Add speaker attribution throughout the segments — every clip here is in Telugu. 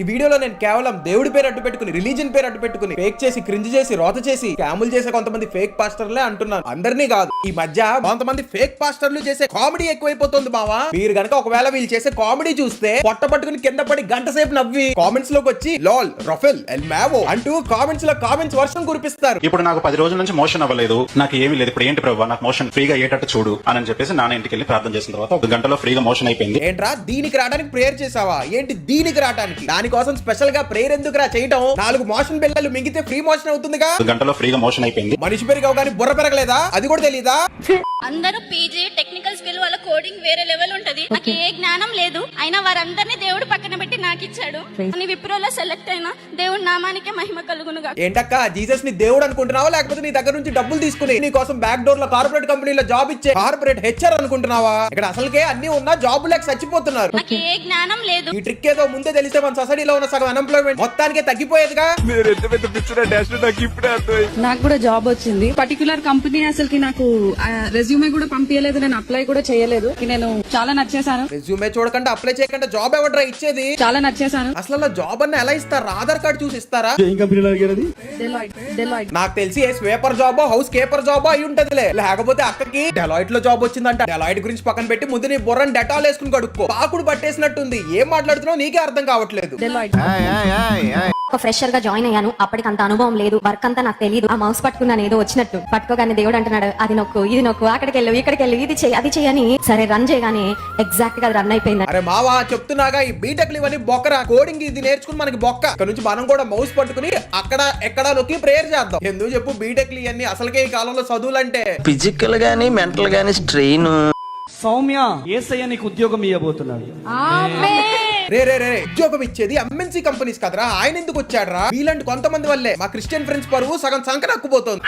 Speaker 1: ఈ వీడియోలో నేను కేవలం దేవుడి పేరు అడ్డు పెట్టుకుని రిలీజన్ పేరు అడ్డు పెట్టుకుని ఫేక్ చేసి క్రింజ్ చేసి రోత చేసి క్యాములు చేసే కొంతమంది ఫేక్ పాస్టర్లే అంటున్నాను. అందరినీ కాదు. ఈ మధ్య కొంతమంది ఫేక్ పాస్టర్లు చేసే కామెడీ ఎక్కువైపోతుంది బావా మీరు గనక ఒకవేళ వీళ్ళు చేసే కామెడీ చూస్తే పొట్ట పట్టుకుని కింద పడి గంట సేపు నవ్వి కామెంట్స్లోకి వచ్చి లాల్ రఫెల్ ఎల్ మ్యావో అంటూ కామెంట్స్లో కామెంట్స్ వర్షం కురిపిస్తారు.
Speaker 2: ఇప్పుడు నాకు పది రోజుల నుంచి మోషన్ అవ్వలేదు. నాకు ఏమీ లేదు. ఇప్పుడు ఏంటి ప్రభావ నాకు మోషన్ ఫ్రీగా అయ్యేటట్టు చూడు అని చెప్పేసి నాన్న ఇంటికి వెళ్ళి ప్రార్థన చేసిన తర్వాత ఒక గంటలో ఫ్రీగా మోషన్ అయిపోయింది.
Speaker 1: ఏంట్రా దీనికి రావడానికి ప్రేయర్ చేసావా ఏంటి దీనికి రావడానికి? దానికోసం స్పెషల్గా ప్రేయర్ ఎందుకురా చేయటం? నాలుగు మోషన్ బిల్లలు మింగితే ఫ్రీ మోషన్ అవుతుందిగా?
Speaker 2: ఒక గంటలో ఫ్రీగా మోషన్ అయిపోయింది.
Speaker 1: మనిషి పెరిగావు కానీ బుర్ర పెరగలేదా? అది కూడా తెలీదా?
Speaker 3: అందరూ పీజీ టెక్నికల్ స్కిల్ వాళ్ళ కోడింగ్ వేరే లెవెల్ ఉంటది. నాకు ఏ జ్ఞానం లేదు. అయినా వారందరినీ దేవుడు పక్కన పెట్టి నాకు ఇచ్చాడు అని విప్రోలో సెలెక్ట్ అయినా దేవుడి నామానికే మహిమ కలుగునుగా.
Speaker 1: ఏంటక్క జీసస్ని దేవుడు అనుకుంటున్నావా? లేకపోతే నీ దగ్గర నుంచి డబ్బులు తీసుకుని నీ కోసం బ్యాక్ డోర్లో కార్పొరేట్ కంపెనీలో జాబ్ ఇచ్చే కార్పొరేట్ హెచ్ఆర్ అనుకుంటున్నావా? ఇక్కడ అసలుకే అన్ని ఉన్నా జాబ్ లేక చచ్చిపోతున్నారు.
Speaker 3: నాకు ఏ జ్ఞానం లేదు.
Speaker 1: ఈ ట్రిక్ ఏదో ముందే తెలిస్తే మన సొసైటీలో ఉన్న సగం అన్ఎంప్లాయ్మెంట్ మొత్తానికే తగ్గిపోయేదిగా?
Speaker 4: నాకు కూడా జాబ్ వచ్చింది. పర్టికులర్ కంపెనీ అసలుకి నాకు రెజ్యూమే కూడా పంపించలేదు నేను అప్లై కూడా చేయలేదు. నేను చాలా నచ్చేసాను
Speaker 1: రెజ్యూమే చూడకుండా అప్లై చేయకుండా జాబ్ ఎవడరా ఇచ్చేది?
Speaker 4: చాలా నచ్చేసాను
Speaker 1: అసలు అలా జాబ్ అన్న ఎలా ఇస్తారా? ఆధార్ కార్డు చూసి ఇస్తారా? నాకు తెలిసి ఏ స్వేపర్ జాబో హౌస్ కేపర్ జాబో అయి ఉంటదిలే. లేకపోతే అక్కకి డెలాయిట్లో జాబ్ వచ్చిందంట. డెలాయిట్ గురించి పక్కన పెట్టి ముందు నీ బుర్రని డెటాల్ వేసుకుని కడుక్కో. పాకుడు పట్టేసినట్టుంది. ఏం మాట్లాడుతున్నావు నీకే అర్థం కావట్లేదు.
Speaker 5: ఒక ఫ్రెషర్గా జాయిన్ అయ్యాను. అప్పటికి అంత అనుభవం లేదు. వర్క్ అంతా నాకు తెలియదు ఆ మౌస్ పట్టుకున్నాను ఏదో వచ్చినట్టు. పట్టుకోగానే దేవుడు అంటున్నాడు అది నొక్కు ఇది నొక్కు అక్కడికి వెళ్ళు ఇక్కడికి వెళ్ళు ఇది చెయ్యి అది చెయ్యని. సరే రన్ చేయగానే ఎగ్జాక్ట్గా అది రన్ అయిపోయింది.
Speaker 1: అరే మావా చెప్తున్నాగా ఈ బీటెక్ ఇవన్నీ బొక్కరా? కోడింగ్ ఇది నేర్చుకుని మనకి బొక్క. ఇక్కడ నుంచి మనం కూడా మౌస్ పట్టుకుని అక్కడ ఎక్కడ నొక్కి ప్రేయర్ చేద్దాం. ఎందుకు చెప్పు బీటెక్ ఇవన్నీ అసలుకే ఈ కాలంలో చదువులంటే.
Speaker 6: ఫిజికల్ గానీ మెంటల్ గానీ స్ట్రెయిన్
Speaker 7: సౌమ్య ఏసయ్య నీకు ఉద్యోగం ఇవ్వబోతున్నాడు
Speaker 1: రే రే రే ఉద్యోగం ఇచ్చేది ఎంఎన్సీ కంపెనీస్ కదరా. ఆయన ఎందుకు వచ్చాడరా? వీలాంటి కొంతమంది వల్లే. మా క్రిస్టియన్ ఫ్రెండ్స్ పరువు సగం సంకర అక్కుపోతుంది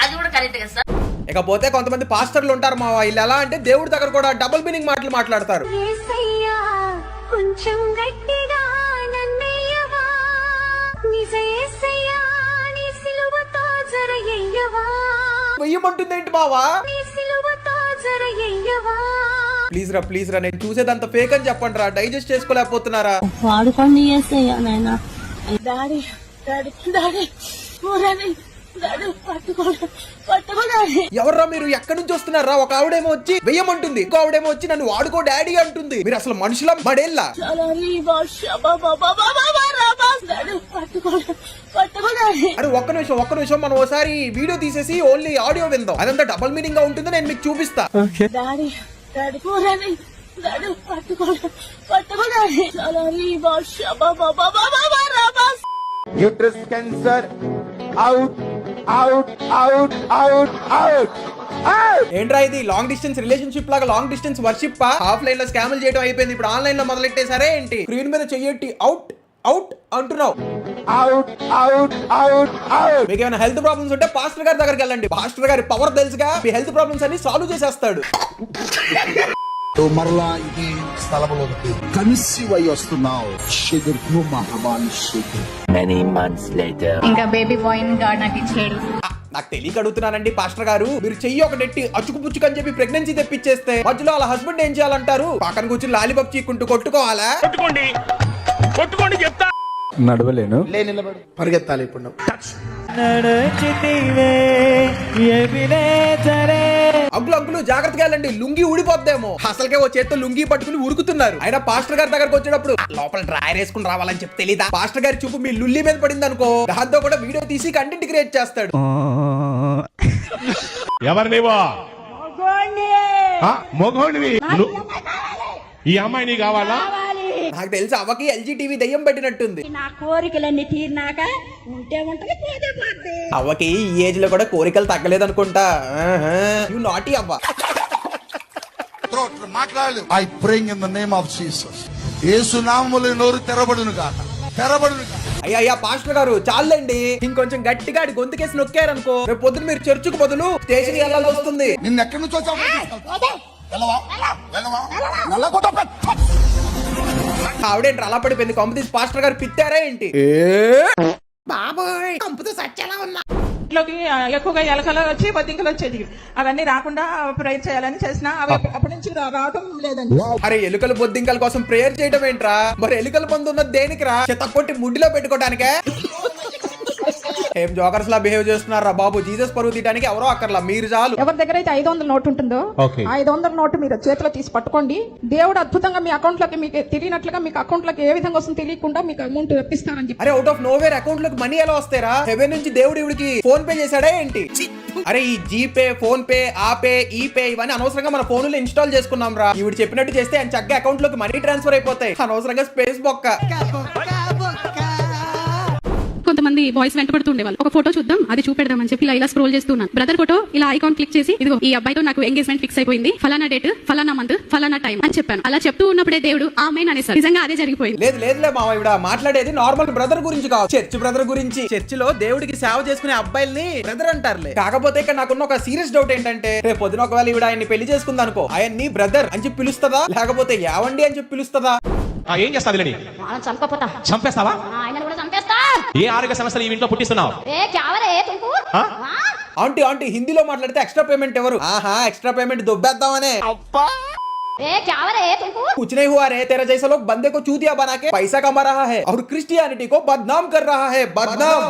Speaker 1: ఇకపోతే కొంతమంది పాస్టర్లు ఉంటారు మా వీళ్ళు. ఎలా అంటే దేవుడి దగ్గర కూడా డబుల్ మీనింగ్ మాటలు మాట్లాడతారు.
Speaker 3: కొంచెం గట్టిగా నన్నయ్యవా నిజ యేసయ్యా నీ సిలువతో జరయ్యవా
Speaker 1: వెయ్యమంటుంది ఏంటి బావా
Speaker 3: నీ సిలువతో జరయ్యవా
Speaker 1: ప్లీజ్ రా ప్లీజ్ రా నేను చూసేదంత ఫేక్ అని చెప్పండి రా. డైజెస్ట్ చేసుకోలేకపోతున్నారా?
Speaker 8: వాడుకోండి డాడీ డాడీ డాడీ
Speaker 1: ఎవర్రా మీరు? ఎక్కడి నుంచి వస్తున్నారా? ఒక ఆవిడేమో వచ్చి వెయ్యమంటుంది. ఇంకో ఆవిడేమో వచ్చి నన్ను వాడుకో డాడీ అంటుంది. మీరు అసలు మనుషుల?
Speaker 8: పట్టుకోండి
Speaker 1: అరే ఒక్క నిమిషం ఒక్క నిమిషం. మనం ఒకసారి వీడియో తీసేసి ఓన్లీ ఆడియో విందాం. అదంతా డబుల్ మీనింగ్గా ఉంటుంది నేను మీకు చూపిస్తా.
Speaker 8: బాబా బాబా బాబా రాబా
Speaker 9: uterus cancer out out out out out
Speaker 1: ఏంట్రా ఇది? లాంగ్ డిస్టెన్స్ రిలేషన్షిప్ లాగా లాంగ్ డిస్టెన్స్ వర్షిప్ ఆఫ్ లైన్లో స్కామ్లు చేయడం అయిపోయింది. ఇప్పుడు ఆన్లైన్లో మొదలెట్టేసారే ఏంటి? స్క్రీన్ మీద చెయ్యట్టి అవుట్ అవుట్ అంటున్నావు.
Speaker 9: అవుట్ అవుట్ అవుట్ అవుట్
Speaker 1: మీకు ఏమైనా హెల్త్ ప్రాబ్లమ్స్ ఉంటే పాస్టర్ గారి దగ్గరికి వెళ్ళండి. పాస్టర్ గారి పవర్ తెలుసుగా మీ హెల్త్ ప్రాబ్లమ్స్ అన్ని సాల్వ్ చేసేస్తాడు.
Speaker 10: మరలా ఇది స్థలములోకి కన్సీవ్ అయి వస్తున్నావు. షుగర్ మహమాన్ షుగర్
Speaker 6: మెనీ మంత్స్ లేటర్
Speaker 3: ఇంకా బేబీ బాయ్ గాడ్ నాకు ఇచ్చాడు.
Speaker 1: నాకు తెలియక అడుగుతున్నానండి పాస్టర్ గారు. మీరు చెయ్యి ఒకటెట్టి అచుకు పుచ్చుకు అని చెప్పి ప్రెగ్నెన్సీ తెప్పించేస్తే మధ్యలో వాళ్ళ హస్బెండ్ ఏం చేయాలంటారు? పక్కన కూర్చుని లాలీబాబ్ చీకుంటూ కొట్టుకోవాలా?
Speaker 10: నడవలేను. లే నిలబడు. పరిగెత్తాలి ఇప్పుడు.
Speaker 1: అంకులు అంకులు జాగ్రత్తగా వెళ్ళండి. లుంగి ఊడిపోద్దేమో. అసలుకే ఓ చేత్తో లుంగి పట్టుకుని ఉరుకుతున్నారు. అయినా పాస్టర్ గారి దగ్గరకు వచ్చేటప్పుడు "ఆ, లోపల డ్రాయర్ వేసుకుని రావాలని చెప్పి తెలీదా? పాస్టర్ గారి చూపు మీ లుల్లి మీద పడింది అనుకో దాంతో కూడా వీడియో తీసి కంటెంట్ క్రియేట్ చేస్తాడు.
Speaker 11: ఎవరు నీవో? మొగోడివి ఈ అమ్మాయి నీ కావాలా?
Speaker 1: నాకు తెలిసి అవ్వకి ఎల్జీ టీవీ దయ్యం పెట్టినట్టుంది.
Speaker 8: నా కోరికలన్నీ తీరినాక ఉంటే ఉంటది పోతే పోతే
Speaker 1: అవ్వకి ఈ ఏజ్లో కూడా కోరికలు తగ్గలేదు అనుకుంటా యు నాటి అవ్వ.
Speaker 10: I praying in the name of Jesus Yesu నామములో నోరు తెరబడును కాక తెరబడును
Speaker 1: అయ్యా అయ్యా పాస్టర్ గారు చాలండి. ఇంకొంచెం గట్టిగా ఆడి గొంతుకేసి నొక్కారనుకో రేపు పొద్దున మీరు చర్చికి బదులు స్టేషన్ వెళ్ళాల్సి వస్తుంది.
Speaker 10: నిన్ను ఎక్కడి నుంచి వచ్చావు? వెళ్ళవా? వెళ్ళవా? పెట్ట.
Speaker 1: ఆవిడేంటి అలా పడిపోయింది? కంపెనీస్ పాస్టర్ గారు పిత్తారా ఏంటి? బాబోయ్ కంపుతో సచ్చేలా ఉన్నా.
Speaker 4: ఇంట్లోకి ఎక్కువగా ఎలకలు వచ్చి బొద్దింకలు వచ్చేది అవన్నీ రాకుండా ప్రేర్ చేయాలని చేసిన అవి అప్పటి నుంచి రా- రావటం లేదండి.
Speaker 1: అరే ఎలుకల బొద్దింకల కోసం ప్రేయర్ చేయడం ఏంట్రా? మరి ఎలుకల మందు ఉన్నది దేనికిరా? చెత్త కొట్టి ముడ్డిలో పెట్టుకోవడానికే ఏం జోకర్స్ లా బిహేవ్ చేస్తున్నారా బాబు? జీసస్ పరువు తీయడానికి ఎవరో అక్కర్లా? మీరు చాలు.
Speaker 4: ఎవరి దగ్గర అయితే ఐదు వందల నోటు ఉంటుందో ఐదు వందల నోటు మీరు చేతిలో తీసి పట్టుకోండి. దేవుడు అద్భుతంగా మీ అకౌంట్లోకి మీకు తెలియనట్లుగా మీకు అకౌంట్లోకి ఏ విధంగా వస్తుందో తెలియకుండా మీకు అమౌంట్ రప్పిస్తారని చెప్పి.
Speaker 1: అరే అవుట్ ఆఫ్ నోవేర్ అకౌంట్లోకి మనీ ఎలా వస్తారా హెవెన్ నుంచి దేవుడు ఇవిడికి ఫోన్ పే చేశాడా ఏంటి? అరే ఈ జీపే ఫోన్ పే ఆ పే ఈ పే ఇవన్నీ అనవసరంగా మన ఫోన్లో ఇన్స్టాల్ చేసుకున్నాం రా ఇవిడు చెప్పినట్టు చేస్తే ఆయన చక్కగా అకౌంట్లోకి మనీ ట్రాన్స్ఫర్ అయిపోతాయి. అనవసరంగా స్పేస్ బొక్క.
Speaker 4: కొంతమంది బాయ్స్ వెంటబడుతుండే వాళ్ళు ఒక ఫోటో చూద్దాం అది చూపెడదాం అని చెప్పి ఇలా ఇలా స్క్రోల్ చేస్తున్నాను బ్రదర్ ఫోటో ఇలా ఐకాన్ క్లిక్ చేసి ఇదిగో ఈ అబ్బాయితో నాకు ఎంగేజ్మెంట్ ఫిక్స్ అయిపోయింది. ఫలానా డేట్ ఫలానా మంత్ ఫలానా టైం అని చెప్పాను. అలా చెప్తూ ఉన్నప్పుడే దేవుడు ఆమె అనేసారు నిజంగా అదే జరిగిపోయింది.
Speaker 1: లేదు లేదులే మామ ఇవిడ మాట్లాడేది నార్మల్ బ్రదర్ గురించి కావచ్చు. చర్చ్ బ్రదర్ గురించి. చర్చ్లో దేవుడికి సేవ చేసుకునే అబ్బాయిల్ని బ్రదర్ అంటారులే. కాకపోతే ఇక్కడ నాకున్న ఒక సీరియస్ డౌట్ ఏంటంటే రేపు పొద్దున ఒకవేళ ఈవిడ ఆయన్ని పెళ్ళి చేసుకుందనుకో ఆయన్ని బ్రదర్ అని చెప్పి పిలుస్తుందా? లేకపోతే యావండి అని చెప్పి పిలుస్తుందా?
Speaker 11: ఏం చేస్తావు వీళ్ళని
Speaker 5: చంపపోతా
Speaker 11: చంపేస్తావా
Speaker 5: ఆయన కూడా చంపేస్తా
Speaker 11: ఏ ఆరోగ్య సమస్యలు ఈ ఇంట్లో పుట్టిస్తున్నావు
Speaker 5: ఏ క్యావరే తుమ్కు
Speaker 11: ఆ?
Speaker 1: ఆంటీ ఆంటీ హిందీలో మాట్లాడితే ఎక్స్ట్రా పేమెంట్ ఎవరు ఆహా ఎక్స్ట్రా పేమెంట్ దొబ్బేద్దామనే
Speaker 5: ఏ క్యావరే తుమ్కు
Speaker 1: कुछ नहीं हुआ रे तेरा जैसा लोग बंदे को चूतिया बना के पैसा कमा रहा है और क्रिस्टियनिटी को बदनाम कर रहा है बदनाम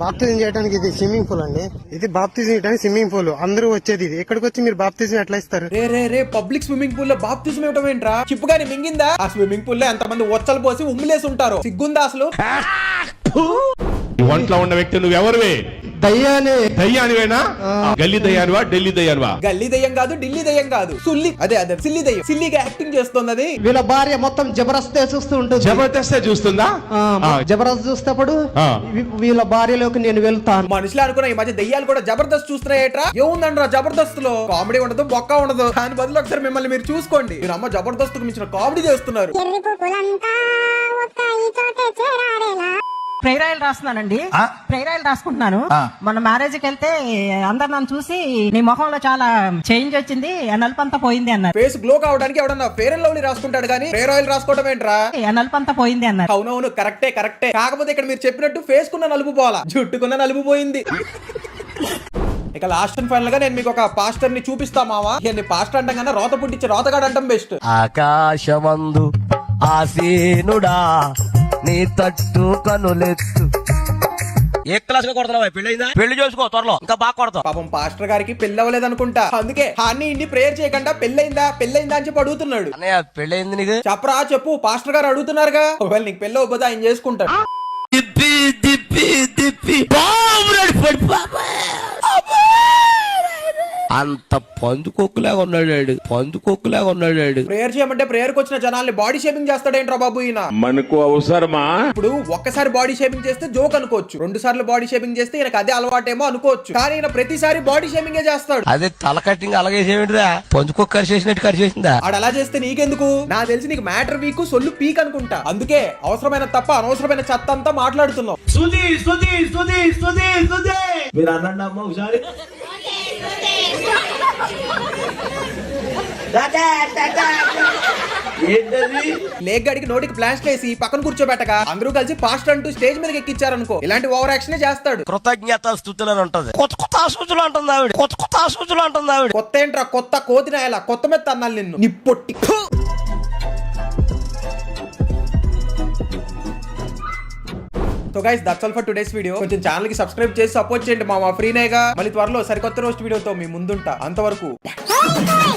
Speaker 12: బాప్తిజం చేయడానికి ఇది స్విమ్మింగ్ పూల్ అండి. ఇది బాప్తిజం చేయడానికి స్విమ్మింగ్ పూల్. అందరూ వచ్చేది ఇది. ఎక్కడికి వచ్చి మీరు బాప్తిజం ఎట్లా ఇస్తారు?
Speaker 1: రే రే రే పబ్లిక్ స్విమ్మింగ్ పూల్లో బాప్తిజం ఇవ్వటం ఏంట్రా? చిప్పుగాని మింగిందా? ఆ స్విమ్మింగ్ పూల్లో ఎంతమంది ఒచ్చలు పోసి ఉమ్మిలేసి ఉంటారు. సిగ్గుందా అసలు?
Speaker 11: ఈ ఒంట్లో ఉన్న వ్యక్తి నువ్వు ఎవరివే
Speaker 12: దయ్యాలే.
Speaker 11: దయ్యానివేనా? గల్లీ దయ్యానివా ఢిల్లీ దయ్యానివా?
Speaker 1: గల్లీ దయ్యం కాదు ఢిల్లీ దయ్యం కాదు. సుల్లి అదే అదే సిల్లి దయ్యం. సిల్లిగా యాక్టింగ్ చేస్తుంది అది
Speaker 12: వీళ్ళ భార్య మొత్తం జబర్దస్త్ చూస్తూ ఉంటుంది.
Speaker 11: జబర్దస్తే చూస్తుందా? ఆ,
Speaker 12: జబర్దస్త్. వీ- వీళ్ళ భార్యలోకి నేను వెళ్తాను.
Speaker 1: మనుషులు అనుకున్న ఈ మధ్య దయ్యాలు కూడా జబర్దస్త్ చూస్తున్నాయేట్రా? ఏముందండ్రా జబర్దస్త్లో కామెడీ ఉండదు బొక్క ఉండదు. దాని బదులు ఒకసారి మిమ్మల్ని మీరు చూసుకోండి. మీరు అమ్మ జబర్దస్త్ మించిన కామెడీ చేస్తున్నారు.
Speaker 4: ప్రేరాయిలు రాస్తున్నానండి. ప్రేరాయిలు రాసుకుంటున్నాను. మన మ్యారేజ్కి వెళ్తే అందరు నన్ను చూసి నీ ముఖంలో చాలా చేంజ్ వచ్చింది నలుపంతా పోయింది అన్నారు.
Speaker 1: ఫేస్ గ్లో కావడానికి ఎవడన్నా ఫేర్ అండ్ లవ్లీ రాసుకుంటాడు కానీ ఫేర్ ఆయిల్ రాసుకోవడం ఏంట్రా
Speaker 4: నలుపంతా పోయింది అన్నారు.
Speaker 1: అవునవును కరెక్టే కరెక్టే కాకపోతే ఇక్కడ మీరు చెప్పినట్టు ఫేస్ కున్న నలుపు పోవాలా? జుట్టుకున్న నలుపు పోయింది. ఇక లాస్ట్ అండ్ ఫైనల్గా నేను మీకు ఒక పాస్టర్ని చూపిస్తా మావా. ఇక పాస్టర్ అంటాం కన్నా రోత పుట్టించి రోతగాడు అంటాం బెస్ట్
Speaker 6: ఆకాశమందు ఆసీనుడా నీ తట్టు కనులెత్తు. ఏ క్లాస్ కొడతావు పెళ్ళైందా పెళ్ళి చేసుకో త్వరలో. ఇంకా బాగా కొడతావు.
Speaker 1: పాపం పాస్టర్ గారికి పెళ్ళి అవ్వలేదు అనుకుంటా అందుకే అన్ని ఇన్ని ప్రేయర్ చేయకుండా పెళ్ళైందా పెళ్ళైందా అని చెప్పి అడుగుతున్నాడు.
Speaker 6: అన్నయ్య పెళ్ళైంది నీకు?
Speaker 1: చెప్పరా చెప్పు. పాస్టర్ గారు అడుగుతున్నారుగా. ఒకవేళ నీకు పెళ్ళి అవ్వబోతే ఆయన చేసుకుంటాడు.
Speaker 6: తిప్పి తిప్పి తిప్పి పావురాడు పడి పాప. అంత పందుకొక్కులాగా ఉన్నాడు. పందుకొక్కులాగా ఉన్నాడు.
Speaker 1: ప్రేయర్ చేయమంటే ప్రేయర్కి వచ్చిన జనాల్ని బాడీ షేపింగ్ చేస్తాడేంట్రా బాబు ఈయన?
Speaker 11: మనకు అవసరమా?
Speaker 1: ఇప్పుడు ఒక్కసారి బాడీ షేపింగ్ చేస్తే జోక్ అనుకోవచ్చు. రెండు సార్లు బాడీ షేపింగ్ చేస్తే ఈయనకు అదే అలవాటేమో అనుకోవచ్చు. కానీ ఈయన ప్రతిసారి బాడీ షేపింగే చేస్తాడు.
Speaker 6: అదే తల కట్టింగ్ అలాగే చేయమిటిదా పందుకొక్క కరిచేసినట్టు కరిచేసిందా
Speaker 1: ఆడ అలా చేస్తే నీకెందుకు? నా తెలిసి నీకు మ్యాటర్ వీక్ సొల్లు పీక్ అనుకుంటా. అందుకే అవసరమైన తప్ప అనవసరమైన చెత్త అంతా మాట్లాడుతున్నావు లేక్ గడికి నోటికి ప్లాస్టర్ వేసి పక్కన కూర్చోబెట్టక అందరూ కలిసి పాస్టర్ అంటూ స్టేజ్ మీదకి ఎక్కిచ్చారనుకో ఇలాంటి ఓవర్ యాక్షన్ చేస్తాడు.
Speaker 6: కృతజ్ఞత స్థుతులు అని ఉంటది. కొత్త కొత్త ఆశూచులు అంటుంది ఆవిడ. కొత్త కొత్త ఆశూచులు అంటుంది ఆవిడ.
Speaker 1: కొత్త ఏంట్రా? కొత్త కోతిన ఎలా కొత్త మీద తన్నాలి నిన్ను. నిప్పొట్టి so guys that's all for today's video కొంచెం ఛానల్కి సబ్స్క్రైబ్ చేసి సపోర్ట్ చేయండి మా ఫ్రీనేగా మళ్ళీ త్వరలో సరికొత్త రోస్ట్ వీడియోతో మీ ముందుంటా. అంతవరకు. Bye.